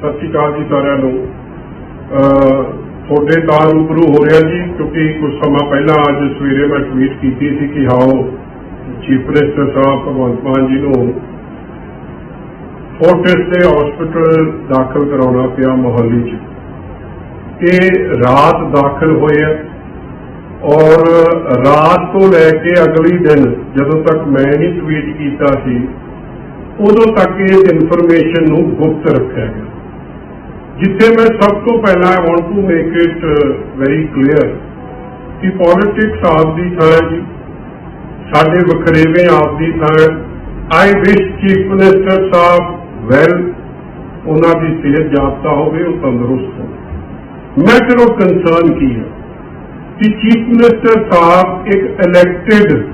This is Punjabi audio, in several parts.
ਸਤਿ ਸ਼੍ਰੀ ਅਕਾਲ ਜੀ ਸਾਰਿਆਂ ਨੂੰ। ਤੁਹਾਡੇ ਤਾਂ ਰੂਬਰੂ ਹੋ ਰਿਹਾ ਜੀ, ਕਿਉਂਕਿ ਕੁਝ ਸਮਾਂ ਪਹਿਲਾਂ ਅੱਜ ਸਵੇਰੇ ਮੈਂ ਟਵੀਟ ਕੀਤੀ ਸੀ ਕਿ ਹਾਓ ਚੀਫ ਮਿਨਿਸਟਰ ਸਾਹਿਬ ਭਗਵੰਤ ਮਾਨ ਜੀ ਨੂੰ ਫੋਰਟਿਸ ਦੇ ਹਸਪੀਟਲ ਦਾਖਲ ਕਰਾਉਣਾ ਪਿਆ ਮੋਹਾਲੀ 'ਚ। ਇਹ ਰਾਤ ਦਾਖਲ ਹੋਏ ਆ ਔਰ ਰਾਤ ਤੋਂ ਲੈ ਕੇ ਅਗਲੀ ਦਿਨ ਜਦੋਂ ਤੱਕ ਮੈਂ ਨਹੀਂ ਟਵੀਟ ਕੀਤਾ ਸੀ, ਉਦੋਂ ਤੱਕ ਇਹ ਇਨਫੋਰਮੇਸ਼ਨ ਨੂੰ ਗੁਪਤ ਰੱਖਿਆ ਗਿਆ। ਜਿੱਥੇ ਮੈਂ ਸਭ ਤੋਂ ਪਹਿਲਾਂ I want to make it very clear ਕਿ ਪੋਲਿਟਿਕਸ ਆਪ ਦੀ ਥਾਂ ਜੀ। ਸਾਡੇ ਵਖਰੇਵੇਂ ਆਪ ਦੀ ਥਾਂ ਆਈ ਵਿਸ਼ ਚੀਫ ਮਿਨਿਸਟਰ ਸਾਹਿਬ ਵੈਲ ਉਹਨਾਂ ਦੀ ਸਿਹਤ ਜਾਬਤਾ ਹੋਵੇ, ਉਹ ਤੰਦਰੁਸਤ ਹੋਵੇ ਮੈਂ ਚਲੋ ਕੰਸਰਨ ਕੀ ਹੈ ਕਿ ਚੀਫ ਮਿਨਿਸਟਰ ਸਾਹਿਬ ਇੱਕ ਇਲੈਕਟਿਡ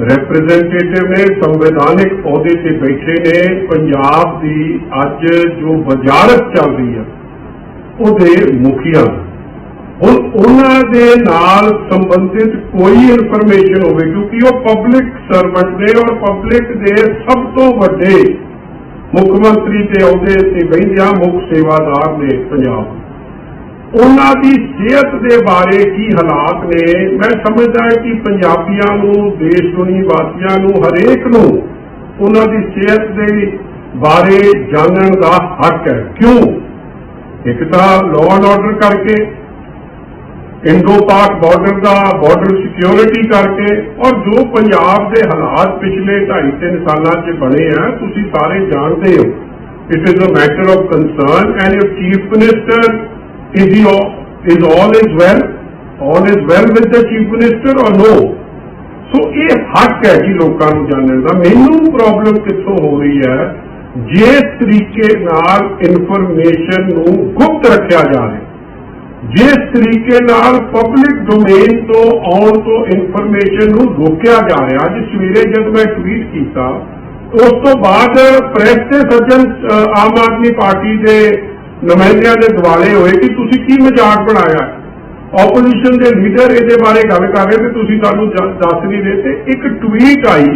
ਰਿਪਰੈਜ਼ੈਂਟੇਟਿਵ ਨੇ ਸੰਵਿਧਾਨਿਕ ਅਹੁਦੇ ਤੇ ਬੈਠੇ ਨੇ। ਪੰਜਾਬ ਦੀ ਅੱਜ ਜੋ ਵਜ਼ਾਰਤ ਚੱਲ ਰਹੀ ਹੈ ਉਹਦੇ ਮੁਖੀਆ। ਹੁਣ ਉਹਨਾਂ ਦੇ ਨਾਲ ਸੰਬੰਧਿਤ ਕੋਈ ਇਨਫੋਰਮੇਸ਼ਨ ਹੋਵੇ, ਕਿਉਂਕਿ ਉਹ ਪਬਲਿਕ ਸਰਵੈਂਟ ਨੇ ਔਰ ਪਬਲਿਕ ਦੇ ਸਭ ਤੋਂ ਵੱਡੇ ਮੁੱਖ ਮੰਤਰੀ ਤੇ ਅਹੁਦੇ ਤੇ ਬੈਠਿਆ ਮੁੱਖ ਸੇਵਾਦਾਰ ਨੇ ਪੰਜਾਬ। ਉਹਨਾਂ ਦੀ ਸਿਹਤ ਦੇ ਬਾਰੇ ਕੀ ਹਾਲਾਤ ਨੇ? ਮੈਂ ਸਮਝਦਾ ਕਿ ਪੰਜਾਬੀਆਂ ਨੂੰ ਦੇਸ਼ ਦੁਨੀ ਵਾਸੀਆਂ ਨੂੰ, ਹਰੇਕ ਨੂੰ ਉਹਨਾਂ ਦੀ ਸਿਹਤ ਦੇ ਬਾਰੇ ਜਾਣਨ ਦਾ ਹੱਕ ਹੈ। ਕਿਉਂ? ਇੱਕ ਤਾਂ ਲਾਅ ਐਂਡ ਆਰਡਰ ਕਰਕੇ ਇੰਡੋ ਪਾਕ ਬਾਰਡਰ ਦਾ ਬਾਰਡਰ ਸਿਕਿਉਰਿਟੀ ਕਰਕੇ ਔਰ ਜੋ ਪੰਜਾਬ ਦੇ ਹਾਲਾਤ ਪਿਛਲੇ 2.5 ਸਾਲਾਂ 'ਚ ਬਣੇ ਆ, ਤੁਸੀਂ ਸਾਰੇ ਜਾਣਦੇ ਹੋ। It is a matter of concern and your chief minister is he all, is all is well? All is well with the chief minister or no? So ਇਹ ਹੱਕ ਹੈ ਜੀ ਲੋਕਾਂ ਨੂੰ ਜਾਣਨ ਦਾ। ਮੈਨੂੰ ਪ੍ਰੋਬਲਮ ਕਿੱਥੋਂ ਹੋ ਰਹੀ ਹੈ? ਜਿਸ ਤਰੀਕੇ ਨਾਲ ਇਨਫੋਰਮੇਸ਼ਨ ਨੂੰ ਗੁਪਤ ਰੱਖਿਆ ਜਾ ਰਿਹਾ ਜਿਸ ਤਰੀਕੇ ਨਾਲ ਪਬਲਿਕ ਡੋਮੇਨ ਤੋਂ ਆਉਣ ਤੋਂ ਇਨਫੋਰਮੇਸ਼ਨ ਨੂੰ ਰੋਕਿਆ ਜਾ ਰਿਹਾ। ਅੱਜ ਸਵੇਰੇ ਜਦ ਮੈਂ ਟਵੀਟ ਕੀਤਾ ਉਸ ਤੋਂ ਬਾਅਦ ਪ੍ਰੈਸ ਦੇ ਸੱਜਣ ਆਮ ਆਦਮੀ ਪਾਰਟੀ ਦੇ ਨੁਮਾਇੰਦਿਆਂ ਦੇ ਦਿਵਾਲੇ ਹੋਏ ਕਿ ਤੁਸੀਂ ਕੀ ਮਜ਼ਾਕ ਬਣਾਇਆ? ਆਪੋਜੀਸ਼ਨ ਦੇ ਲੀਡਰ ਇਹਦੇ ਬਾਰੇ ਗੱਲ ਕਰ ਰਹੇ ਤੇ ਤੁਸੀਂ ਸਾਨੂੰ ਦੱਸ ਨਹੀਂ ਰਹੇ ਤੇ ਇੱਕ ਟਵੀਟ ਆਈ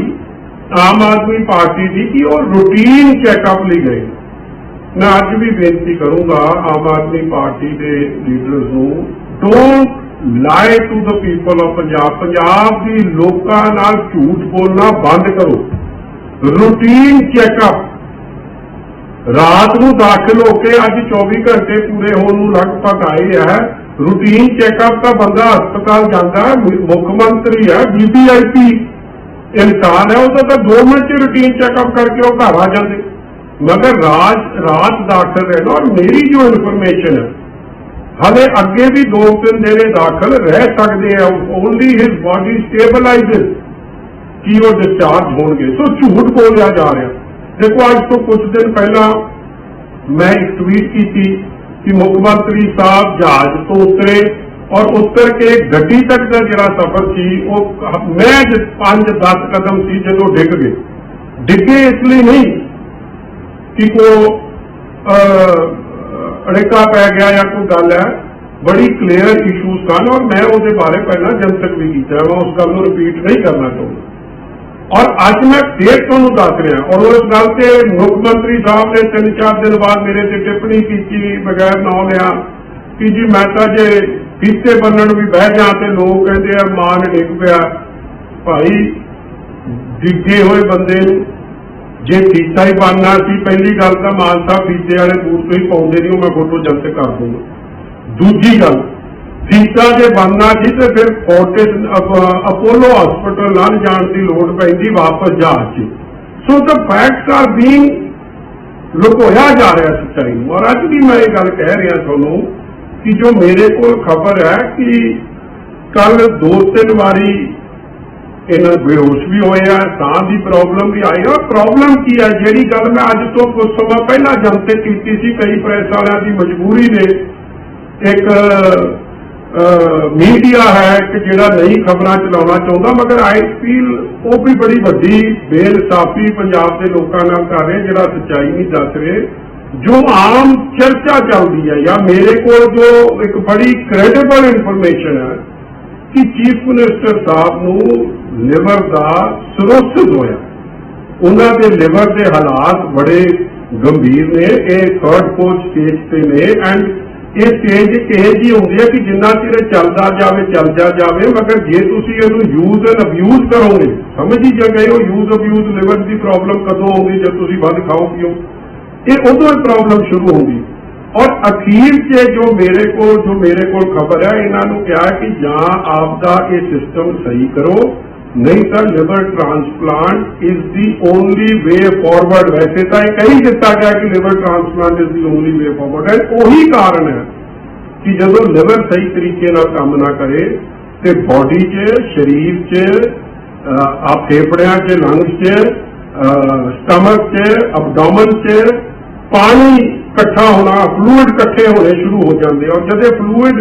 ਆਮ ਆਦਮੀ ਪਾਰਟੀ ਦੀ ਕਿ ਉਹ ਰੂਟੀਨ ਚੈੱਕਅਪ ਲਈ ਗਏ। ਮੈਂ ਅੱਜ ਵੀ ਬੇਨਤੀ ਕਰੂੰਗਾ ਆਮ ਆਦਮੀ ਪਾਰਟੀ ਦੇ ਲੀਡਰਸ ਨੂੰ don't lie to the people of Punjab. Punjab ਦੀ ਲੋਕਾਂ ਨਾਲ ਝੂਠ ਬੋਲਣਾ ਬੰਦ ਕਰੋ। ਰੂਟੀਨ ਚੈੱਕਅਪ ਰਾਤ ਨੂੰ ਦਾਖਲ ਹੋ ਕੇ ਅੱਜ 24 ਘੰਟੇ ਪੂਰੇ ਹੋਣ ਨੂੰ ਲਗਭਗ ਆਏ ਹੈ। ਰੂਟੀਨ ਚੈੱਕਅਪ ਤਾਂ ਬੰਦਾ ਹਸਪਤਾਲ ਜਾਂਦਾ, ਮੁੱਖ ਮੰਤਰੀ ਹੈ ਬੀਬੀਆਈਪੀ ਇਨਸਾਨ ਹੈ ਉਹਦਾ ਤਾਂ 2 ਮਿੰਟ ਚ ਰੂਟੀਨ ਚੈੱਕਅਪ ਕਰਕੇ ਉਹ ਘਰ ਆ ਜਾਂਦੇ। ਮਗਰ ਰਾਜ, ਰਾਤ ਦਾਖਲ ਰਹਿਣਾ ਔਰ ਮੇਰੀ ਜੋ ਇਨਫੋਰਮੇਸ਼ਨ ਹੈ, ਹਲੇ ਅੱਗੇ ਵੀ ਦੋ ਤਿੰਨ ਦਿਨ ਦਾਖਲ ਰਹਿ ਸਕਦੇ ਆ ਓਨਲੀ ਹਿਸ ਬਾਡੀ ਸਟੇਬਲਾਈਜ਼ਸ ਕੀ ਉਹ ਡਿਸਚਾਰਜ ਹੋਣਗੇ। ਸੋ ਝੂਠ ਬੋਲਿਆ ਜਾ ਰਿਹਾ। ਦੇਖੋ ਅੱਜ ਤੋਂ ਕੁਝ ਦਿਨ ਪਹਿਲਾਂ ਮੈਂ ਇੱਕ ਟਵੀਟ ਕੀਤੀ ਕਿ ਮੁੱਖ ਮੰਤਰੀ ਸਾਹਿਬ ਜਹਾਜ਼ ਤੋਂ ਉਤਰੇ ਔਰ ਉਤਰ ਕੇ ਗੱਡੀ ਤੱਕ ਦਾ ਜਿਹੜਾ ਸਫ਼ਰ ਸੀ ਉਹ ਮੈਂ 5-10 ਕਦਮ ਸੀ ਜਦੋਂ ਡਿੱਗ ਗਏ ਡਿੱਗੇ ਇਸ ਲਈ ਨਹੀਂ ਕਿ ਕੋ ਅੜੇਕਾ ਪੈ ਗਿਆ ਜਾਂ ਕੋਈ ਗੱਲ ਹੈ ਬੜੀ ਕਲੀਅਰ ਇਸ਼ੂਸ ਸਨ ਔਰ ਮੈਂ ਉਹਦੇ ਬਾਰੇ ਪਹਿਲਾਂ ਜਨਤਕ ਵੀ ਕੀਤਾ ਮੈਂ ਉਸ ਗੱਲ ਨੂੰ ਰਿਪੀਟ ਨਹੀਂ ਕਰਨਾ ਚਾਹੁੰਦਾ ਔਰ ਅੱਜ ਮੈਂ ਫੇਰ ਤੁਹਾਨੂੰ ਦੱਸ ਰਿਹਾ, ਔਰ ਉਸ ਗੱਲ ਤੇ ਮੁੱਖ ਮੰਤਰੀ ਸਾਹਿਬ ਨੇ ਤਿੰਨ ਚਾਰ ਦਿਨ ਬਾਅਦ ਮੇਰੇ ਤੇ ਟਿੱਪਣੀ ਕੀਤੀ ਬਗੈਰ ਨਾਂ ਲਿਆ ਕਿ ਜੀ ਮੈਂ ਤਾਂ ਜੇ ਫੀਤੇ ਬੰਨਣ ਵੀ ਬਹਿ ਜਾ ਤੇ ਲੋਕ ਕਹਿੰਦੇ ਆ ਮਾਨ ਡਿੱਗ ਪਿਆ। ਭਾਈ, ਡਿੱਗੇ ਹੋਏ ਬੰਦੇ ਨੂੰ ਜੇ ਫੀਤਾ ਹੀ ਬਣਨਾ ਸੀ, ਪਹਿਲੀ ਗੱਲ ਤਾਂ ਮਾਨ ਸਾਹਿਬ ਫੀਤੇ ਵਾਲੇ ਬੂਟ ਤੋਂ ਹੀ ਪਾਉਂਦੇ ਨਹੀਂ, ਉਹ ਮੈਂ ਫੋਟੋ ਜਨਤਕ ਕਰ ਦੂੰਗਾ ਦੂਜੀ ਗੱਲ ਸੀਟਾਂ ਜੇ ਬਣਨਾ ਸੀ ਤੇ ਫਿਰ ਫੋਰਟਿਸ ਅਪੋਲੋ ਹਸਪੀਟਲ ਨਾਲ ਜਾਣ ਦੀ ਲੋੜ ਪੈਂਦੀ ਵਾਪਸ ਜਹਾਜ਼ 'ਚ so the facts are being ਲੁਕੋਇਆ ਜਾ ਰਿਹਾ ਸੱਚਾਈ ਨੂੰ। ਔਰ ਅੱਜ ਵੀ ਮੈਂ ਇਹ ਗੱਲ ਕਹਿ ਰਿਹਾ ਤੁਹਾਨੂੰ ਕਿ ਜੋ ਮੇਰੇ ਕੋਲ ਖਬਰ ਹੈ ਕਿ ਕੱਲ ਦੋ ਤਿੰਨ ਵਾਰੀ ਇਹਨਾਂ ਬੇਹੋਸ਼ ਵੀ ਹੋਏ ਆ, ਸਾਹ ਦੀ ਪ੍ਰੋਬਲਮ ਵੀ ਆਈ ਔਰ ਪ੍ਰੋਬਲਮ ਕੀ ਹੈ ਜਿਹੜੀ ਗੱਲ ਮੈਂ ਅੱਜ ਤੋਂ ਕੁਝ ਸਮਾਂ ਪਹਿਲਾਂ ਜਨਤਕ ਕੀਤੀ ਸੀ, ਕਈ ਪ੍ਰੈਸ ਵਾਲਿਆਂ ਦੀ ਮਜਬੂਰੀ ਨੇ ਇੱਕ ਮੀਡੀਆ ਹੈ ਕਿ ਜਿਹੜਾ ਨਹੀਂ ਖਬਰਾਂ ਚਲਾਉਣਾ ਚਾਹੁੰਦਾ, ਮਗਰ ਆਈ ਫੀਲ ਉਹ ਵੀ ਬੜੀ ਵੱਡੀ ਬੇਇਨਸਾਫੀ ਪੰਜਾਬ ਦੇ ਲੋਕਾਂ ਨਾਲ ਕਰ ਰਹੇ, ਜਿਹੜਾ ਸੱਚਾਈ ਨਹੀਂ ਦੱਸ ਰਹੇ, ਜੋ ਆਮ ਚਰਚਾ ਚੱਲਦੀ ਹੈ, ਜਾਂ ਮੇਰੇ ਕੋਲ ਜੋ ਇੱਕ ਬੜੀ ਕ੍ਰੈਡੀਬਲ ਇਨਫੋਰਮੇਸ਼ਨ ਹੈ ਕਿ ਚੀਫ ਮਿਨਿਸਟਰ ਸਾਹਿਬ ਨੂੰ ਲਿਵਰ ਦਾ ਸਿਰੋਸਿਸ ਹੋਇਆ। ਉਹਨਾਂ ਦੇ ਲਿਵਰ ਦੇ ਹਾਲਾਤ ਬੜੇ ਗੰਭੀਰ ਨੇ, ਇਹ ਥਰਡ ਫੋਰਥ ਸਟੇਜ ਤੇ ਨੇ ਐਂਡ ਇਹ ਸਟੇਜ ਇਹ ਜੀ ਹੁੰਦੀ ਹੈ ਕਿ ਜਿੰਨਾ ਚਿਰ ਚੱਲਦਾ ਜਾਵੇ ਚੱਲਦਾ ਜਾਵੇ, ਮਗਰ ਜੇ ਤੁਸੀਂ ਇਹਨੂੰ ਯੂਜ਼ ਐਂਡ ਅਬਿਊਜ਼ ਕਰੋਗੇ, ਸਮਝ ਹੀ ਜਾ ਗਏ ਹੋ ਯੂਜ਼ ਅਬਿਊਜ਼ ਲਿਵਰ ਦੀ ਪ੍ਰੋਬਲਮ ਕਦੋਂ ਹੋਊਗੀ ਜਦ ਤੁਸੀਂ ਵੱਧ ਖਾਓ ਪੀਓ ਇਹ ਉਦੋਂ ਹੀ ਪ੍ਰੋਬਲਮ ਸ਼ੁਰੂ ਹੋਊਗੀ ਔਰ ਅਖੀਰ 'ਚ ਜੋ ਮੇਰੇ ਕੋਲ, ਜੋ ਮੇਰੇ ਕੋਲ ਖਬਰ ਹੈ, ਇਹਨਾਂ ਨੂੰ ਕਿਹਾ ਕਿ ਜਾਂ ਆਪਦਾ ਇਹ ਸਿਸਟਮ ਸਹੀ ਕਰੋ ਨਹੀਂ ਤਾਂ liver transplant is the only way forward ਵੈਸੇ ਤਾਂ ਇਹ ਕਹੀ ਦਿੱਤਾ ਗਿਆ ਕਿ liver transplant is the only way forward ਹੈ ਉਹੀ ਕਾਰਨ ਹੈ ਕਿ ਜਦੋਂ ਲਿਵਰ ਸਹੀ ਤਰੀਕੇ ਨਾਲ ਕੰਮ ਨਾ ਕਰੇ ਤੇ ਬਾਡੀ 'ਚ ਸਰੀਰ 'ਚ ਆ ਫੇਫੜਿਆਂ 'ਚ ਲੰਗਸ 'ਚ ਸਟਮਕ 'ਚ ਅਬਡੋਮਨ 'ਚ ਪਾਣੀ ਇਕੱਠਾ ਹੋਣਾ ਫਲੂਇਡ ਇਕੱਠੇ ਹੋਣੇ ਸ਼ੁਰੂ ਹੋ ਜਾਂਦੇ ਆ ਔਰ ਜਦ ਇਹ ਫਲੂਇਡ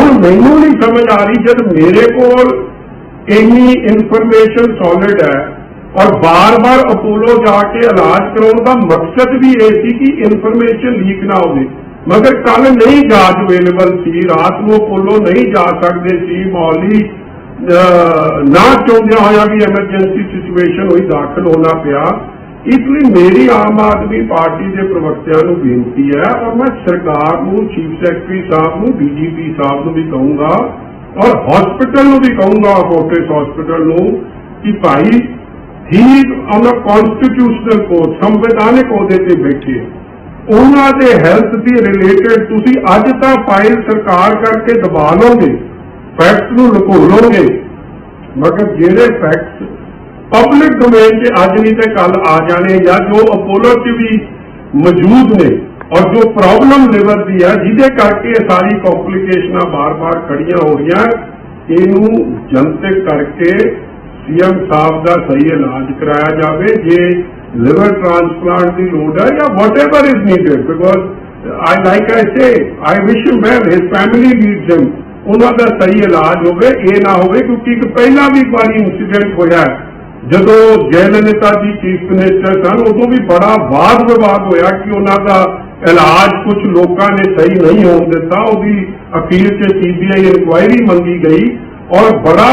ਹੁਣ ਮੈਨੂੰ ਨਹੀਂ ਸਮਝ ਆ ਰਹੀ ਜਦ ਮੇਰੇ ਕੋਲ ਇੰਨੀ ਇਨਫੋਰਮੇਸ਼ਨ ਸੋਲਿਡ ਹੈ ਔਰ ਬਾਰ-ਬਾਰ ਅਪੋਲੋ ਜਾ ਕੇ ਇਲਾਜ ਕਰਾਉਣ ਦਾ ਮਕਸਦ ਵੀ ਇਹ ਸੀ ਕਿ ਇਨਫੋਰਮੇਸ਼ਨ ਲੀਕ ਨਾ ਹੋਵੇ। ਮਗਰ ਕੱਲ ਨਹੀਂ ਜਾਂਚ ਅਵੇਲੇਬਲ ਸੀ, ਰਾਤ ਨੂੰ ਅਪੋਲੋ ਨਹੀਂ ਜਾ ਸਕਦੇ ਸੀ, ਮੌਲੀ ਨਾ ਚਾਹੁੰਦਿਆਂ ਹੋਇਆ ਵੀ ਐਮਰਜੈਂਸੀ ਸਿਚੁਏਸ਼ਨ ਹੋਈ ਦਾਖਲ ਹੋਣਾ ਪਿਆ। ਇਸ ਲਈ ਮੇਰੀ ਆਮ ਆਦਮੀ ਪਾਰਟੀ ਦੇ ਪ੍ਰਵਕਤਿਆਂ ਨੂੰ ਬੇਨਤੀ ਹੈ ਔਰ ਮੈਂ ਸਰਕਾਰ ਨੂੰ ਚੀਫ ਸੈਕਟਰੀ ਸਾਹਿਬ ਨੂੰ ਡੀਜੀਪੀ ਸਾਹਿਬ ਨੂੰ ਵੀ ਕਹੂੰਗਾ ਔਰ ਹਸਪੀਟਲ ਨੂੰ ਵੀ ਕਹੂੰਗਾ ਫੋਰਟਿਸ ਹਸਪੀਟਲ ਨੂੰ, ਕਿ ਭਾਈ ਹੀ ਔਨ ਅ ਕਨਸਟੀਟਿਊਸ਼ਨਲ ਕੋਰਟ ਸੰਵਿਧਾਨਿਕ ਅਹੁਦੇ ਤੇ ਬੈਠੇ। ਉਹਨਾਂ ਦੇ ਹੈਲਥ ਦੀ ਰਿਲੇਟਡ ਤੁਸੀਂ ਅੱਜ ਤਾਂ ਫਾਈਲ ਸਰਕਾਰ ਕਰਕੇ ਦਬਾ ਲਓਗੇ ਫੈਕਟਸ ਨੂੰ ਲੁਕੋ ਲਓਗੇ। ਮਗਰ ਜਿਹੜੇ ਫੈਕਟਸ ਪਬਲਿਕ ਡੋਮੇਨ 'ਚ ਅੱਜ ਨਹੀਂ ਤੇ ਕੱਲ ਆ ਜਾਣੇ ਜਾਂ ਜੋ ਅਪੋਲੋ 'ਚ ਵੀ ਮੌਜੂਦ ਨੇ ਔਰ ਜੋ ਪ੍ਰੋਬਲਮ ਲਿਵਰ ਦੀ ਹੈ ਜਿਹਦੇ ਕਰਕੇ ਇਹ ਸਾਰੀ ਕੰਪਲਿਕੇਸ਼ਨਾਂ ਬਾਰ-ਬਾਰ ਖੜੀਆਂ ਹੋ ਰਹੀਆਂ, ਇਹਨੂੰ ਜਨਤਕ ਕਰਕੇ ਸੀਐਮ ਸਾਹਿਬ ਦਾ ਸਹੀ ਇਲਾਜ ਕਰਾਇਆ ਜਾਵੇ, ਜੇ ਲਿਵਰ ਟ੍ਰਾਂਸਪਲਾਂਟ ਦੀ ਲੋੜ ਹੈ ਜਾਂ whatever is needed because I like I say I wish him well his family needs him ਉਹਨਾਂ ਦਾ ਸਹੀ ਇਲਾਜ ਹੋਵੇ, ਇਹ ਨਾ ਹੋਵੇ, ਕਿਉਂਕਿ ਇੱਕ ਪਹਿਲਾਂ ਵੀ ਇੱਕ ਵਾਰੀ ਇਨਸੀਡੈਂਟ ਹੋਇਆ ਜਦੋਂ ਜੈ ਲਲਿਤਾ ਜੀ ਚੀਫ ਮਿਨਿਸਟਰ ਸਨ ਉਦੋਂ ਵੀ ਬੜਾ ਵਾਦ ਵਿਵਾਦ ਹੋਇਆ ਕਿ ਉਹਨਾਂ ਦਾ ਇਲਾਜ ਕੁਝ ਲੋਕਾਂ ਨੇ ਸਹੀ ਨਹੀਂ ਹੋਣ ਦਿੱਤਾ ਉਹਦੀ ਅਖੀਰ 'ਚ ਸੀਬੀਆਈ ਇਨਕੁਆਇਰੀ ਮੰਗੀ ਗਈ ਔਰ ਬੜਾ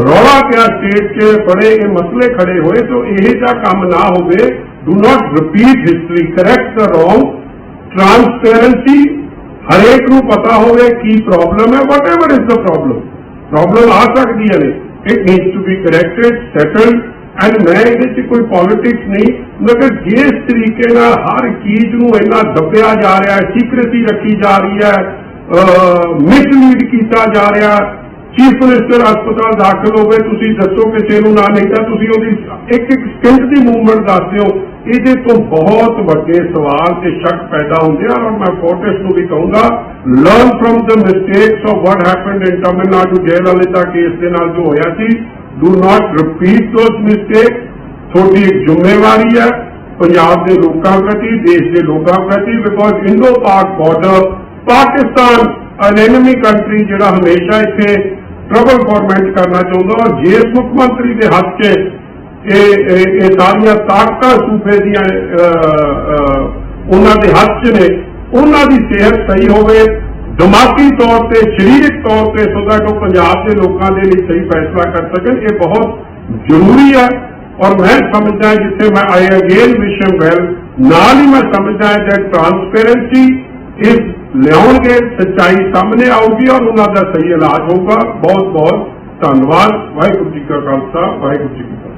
ਰੌਲਾ ਪਿਆ ਸਟੇਟ 'ਚ ਬੜੇ ਇਹ ਮਸਲੇ ਖੜੇ ਹੋਏ ਤੋਂ ਇਹ ਜਿਹਾ ਕੰਮ ਨਾ ਹੋਵੇ do not repeat history correct the wrong transparency ਹਰੇਕ ਨੂੰ ਪਤਾ ਹੋਵੇ ਕੀ ਪ੍ਰੋਬਲਮ ਹੈ whatever is the problem problem ਆ ਸਕਦੀ ਹੈ it needs to be corrected settled and ਮੈਂ ਇਹਦੇ 'ਚ ਕੋਈ ਪੋਲਿਟਿਕਸ ਨਹੀਂ। ਮਗਰ ਜਿਸ ਤਰੀਕੇ ਨਾਲ ਹਰ ਚੀਜ਼ ਨੂੰ ਇੰਨਾ ਦੱਬਿਆ ਜਾ ਰਿਹਾ ਹੈ ਸੀਕ੍ਰੇਸੀ ਰੱਖੀ ਜਾ ਰਹੀ ਹੈ ਮਿਸਲੀਡ ਕੀਤਾ ਜਾ ਰਿਹਾ ਚੀਫ ਮਿਨਿਸਟਰ ਹਸਪਤਾਲ ਦਾਖਲ ਹੋਵੇ ਤੁਸੀਂ ਦੱਸੋ ਕਿਸੇ ਨੂੰ ਨਾ, ਨਹੀਂ ਤਾਂ ਤੁਸੀਂ ਉਹਦੀ ਇੱਕ ਇੱਕ ਸਕਿੰਟ ਦੀ ਮੂਵਮੈਂਟ ਦੱਸ ਦਿਓ। ਇਹਦੇ ਤੋਂ ਬਹੁਤ ਵੱਡੇ ਸਵਾਲ ਤੇ ਸ਼ੱਕ ਪੈਦਾ ਹੁੰਦੇ ਆ, ਔਰ ਮੈਂ ਫੋਰਟਿਸ ਨੂੰ ਵੀ ਕਹੂੰਗਾ learn from the mistakes of what happened in Tamil Nadu Jayalalitha case ਦੇ ਨਾਲ ਜੋ ਹੋਇਆ ਸੀ do not repeat those mistake ਤੁਹਾਡੀ ਇੱਕ ਜ਼ਿੰਮੇਵਾਰੀ ਹੈ, ਪੰਜਾਬ ਦੇ ਲੋਕਾਂ ਪ੍ਰਤੀ, ਦੇਸ਼ ਦੇ ਲੋਕਾਂ ਪ੍ਰਤੀ because Indo Pak border Pakistan an enemy country ਜਿਹੜਾ ਹਮੇਸ਼ਾ ਇੱਥੇ ਟਰਬਲ ਫਾਰਮੈਂਟ ਕਰਨਾ ਚਾਹੁੰਦਾ, ਔਰ ਜੇ ਮੁੱਖ ਮੰਤਰੀ ਦੇ ਹੱਥ 'ਚ ਇਹ ਇਹ ਇਹ ਸਾਰੀਆਂ ਤਾਕਤਾਂ ਸੂਬੇ ਦੀਆਂ ਅਹ, ਅਹ, ਉਹਨਾਂ ਦੇ ਹੱਥ 'ਚ ਨੇ। ਉਹਨਾਂ ਦੀ ਸਿਹਤ ਸਹੀ ਹੋਵੇ ਦਿਮਾਗੀ ਤੌਰ ਤੇ ਸਰੀਰਕ ਤੌਰ ਤੇ ਸੋ that ਉਹ ਪੰਜਾਬ ਦੇ ਲੋਕਾਂ ਦੇ ਲਈ ਸਹੀ ਫੈਸਲਾ ਕਰ ਸਕਣ। ਇਹ ਬਹੁਤ ਜ਼ਰੂਰੀ ਹੈ ਔਰ ਮੈਂ ਸਮਝਦਾ ਜਿੱਥੇ ਮੈਂ ਆਈ ਅਗੇਨ ਵਿਸ਼ਮ ਵੈਲ ਨਾਲ ਹੀ ਮੈਂ ਸਮਝਦਾ ਹੈ ਕਿ ਟ੍ਰਾਂਸਪੇਰੈਂਸੀ ਇਸ ਲਿਆਉਣਗੇ ਸੱਚਾਈ ਸਾਹਮਣੇ ਆਊਗੀ ਔਰ ਉਹਨਾਂ ਦਾ ਸਹੀ ਇਲਾਜ ਹੋਊਗਾ। ਬਹੁਤ ਬਹੁਤ ਧੰਨਵਾਦ। ਵਾਹਿਗੁਰੂ ਜੀ ਕਾ ਖਾਲਸਾ ਵਾਹਿਗੁਰੂ ਜੀ ਕੀ ਫਤਿਹ।